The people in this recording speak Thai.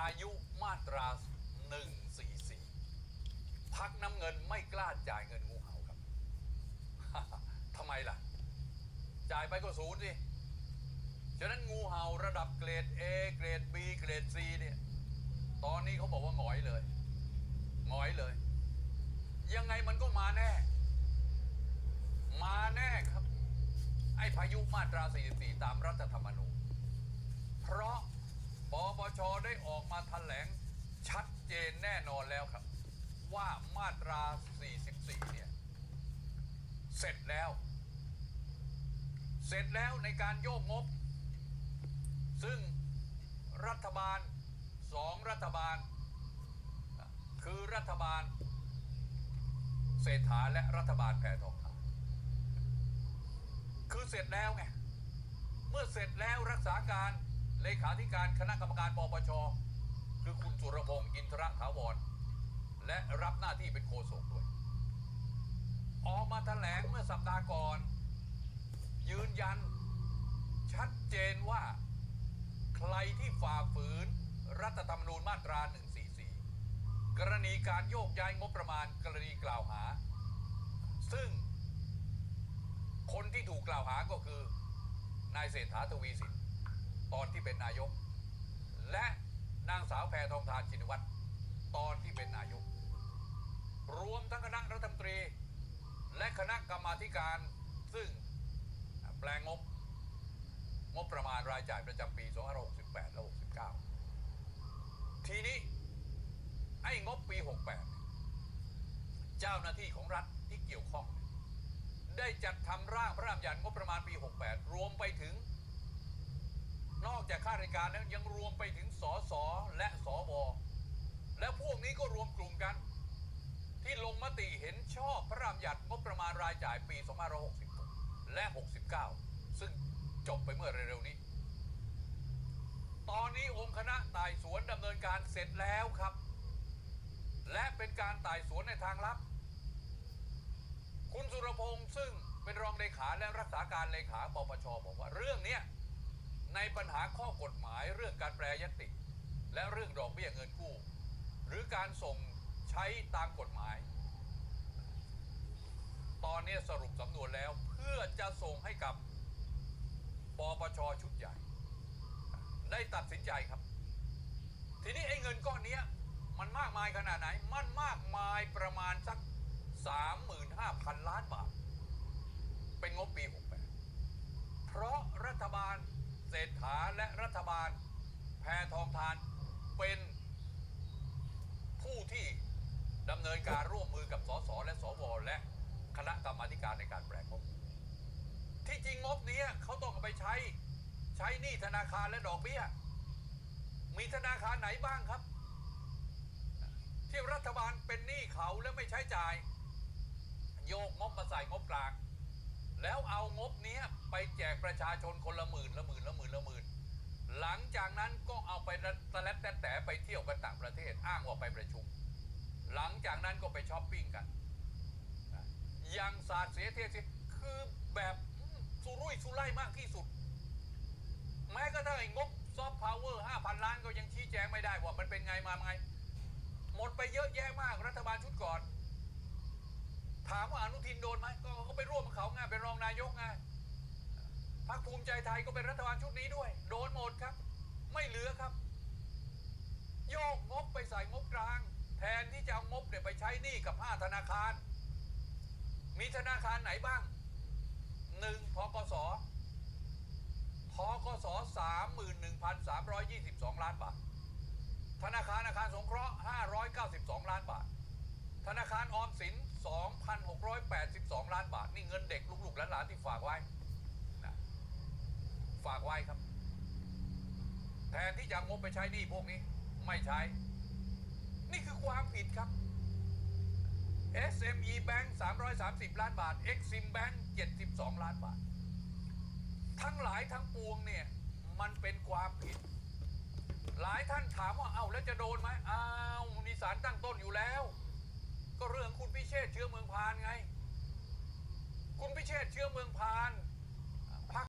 ายุมาตรา 144 พักน้ำเงินไม่กล้าจ่ายเงินงูเห่าครับ ทำไมล่ะ จ่ายไปก็ศูนย์สิ ฉะนั้นงูเห่าระดับเกรด A เกรด B เกรด C เนี่ย ตอนนี้เขาบอกว่าหงอยเลย หงอยเลย ยังไงมันก็มาแน่ มาแน่ครับ ไอ้พายุมาตรา 44 ตามรัฐธรรมนูญ เพราะ ปปชได้ออกมาแถลงชัดเจนแน่นอนแล้วครับ ว่ามาตรา 44 เนี่ย เสร็จแล้ว เสร็จแล้วในการโยกงบ ซึ่งรัฐบาลสองรัฐบาล คือรัฐบาล เศรษฐาและรัฐบาลแพทองทานคือเสร็จแล้วไง เมื่อเสร็จแล้วรักษาการ เลขาธิการคณะกรรมการปปช คือคุณสุรพงศ์อินทรถาวร และรับหน้าที่เป็นโฆษกด้วย ออกมาแถลงเมื่อสัปดาห์ก่อน ยืนยัน ชัดเจนว่า ใครที่ฝ่าฝืน รัฐธรรมนูญมาตรา 144 กรณีการโยกย้ายงบประมาณกรณีกล่าวหา ซึ่งคนที่ถูกกล่าวหาก็คือนายเศรษฐาทวีสิน ตอนที่เป็นนายก และนางสาวแพทองทานชินวัตรตอนที่เป็นนายก รวมทั้งคณะรัฐมนตรี และคณะกรรมาการ ซึ่งแปลงงบ งบประมาณรายจ่ายประจำปี 2568 และ 69 ทีนี้ ไอ้งบปี 68เนี่ยเจ้าหน้าที่ของรัฐที่เกี่ยวข้อง ได้จัดทำร่างพระราชบัญญัติงบประมาณปี 68 รวมไปถึง จากข้าราชการแล้วยังรวมไปถึงสสและสวและพวกนี้ก็รวมกลุ่มกัน ที่ลงมติเห็นชอบพระราชบัญญัติงบประมาณรายจ่ายปี 2566และ 69 ซึ่งจบไปเมื่อเร็วๆนี้ ตอนนี้องค์คณะไต่สวนดำเนินการเสร็จแล้วครับ และเป็นการไต่สวนในทางลับ คุณสุรพงษ์ซึ่งเป็นรองเลขาและรักษาการเลขาปปชบอกว่าเรื่องเนี้ย ในปัญหาข้อกฎหมายเรื่องการแปรยติ และเรื่องดอกเบี้ยเงินกู้ หรือการส่งใช้ตามกฎหมาย ตอนนี้สรุปสำนวนแล้วเพื่อจะส่งให้กับปปชชุดใหญ่ ได้ตัดสินใจครับ ทีนี้ไอ้เงินก้อนนี้มันมากมายขนาดไหน มันมากมายประมาณสัก 35,000 ล้านบาท เป็นงบปี 68 เพราะรัฐบาลเศรษฐาและ รัฐบาลแพทองทานเป็นผู้ที่ดำเนินการร่วมมือกับสสและสวและคณะกรรมาธิการในการแปลงบที่จริงงบเนี้ยเขาต้องไปใช้ใช้หนี้ธนาคารและดอกเบี้ย มีธนาคารไหนบ้างครับ ที่รัฐบาลเป็นหนี้เขาแล้วไม่ใช้จ่าย โยกงบมาใส่งบกลางแล้วเอางบเนี้ยไปแจกประชาชนคนละหมื่นละหมื่นละหมื่นละหมื่น หลังจากนั้นก็เอาไปตะแลดแต่แต่ไปเที่ยวกันต่างประเทศอ้างว่าไปประชุม หลังจากนั้นก็ไปช้อปปิ้งกัน ยังสาดเสียเทเสียคือแบบสุรุ่ยสุร่ายมากที่สุด แม้กระทั่งไอ้งบซอฟต์พาวเวอร์ห้าพันล้านก็ยังชี้แจงไม่ได้ว่ามันเป็นไงมาไง หมดไปเยอะแยะมากรัฐบาลชุดก่อน ถามว่าอนุทินโดนไหมก็เขาไปร่วมกับเขาไงเป็นรองนายกไง พรรคภูมิใจไทยก็เป็นรัฐบาลชุดนี้ด้วย โดนหมดครับ ไม่เหลือครับ โยกงบไปใส่งบกลาง แทนที่จะเอางบเนี่ยไปใช้หนี้กับห้าธนาคาร มีธนาคารไหนบ้างหนึ่งพกสทกสสามหมื่นหนึ่งพันสามร้อยยี่สิบสองล้านบาท ธนาคารอาคารสงเคราะห์592ล้านบาท ธนาคารออมสิน2,682ล้านบาท นี่เงินเด็กลูกๆและหลานๆที่ฝากไว้ ฝากไว้ครับ แทนที่จะงบไปใช้หนี้พวกนี้ ไม่ใช้ นี่คือความผิดครับ SME Bank 330 ล้านบาท Exim Bank 72 ล้านบาท ทั้งหลายทั้งปวงเนี่ย มันเป็นความผิด หลายท่านถามว่าเอ้าแล้วจะโดนไหมอ้าวมีสารตั้งต้นอยู่แล้ว ก็เรื่องคุณพิเชษเชื้อเมืองพานไง คุณพิเชษเชื้อเมืองพาน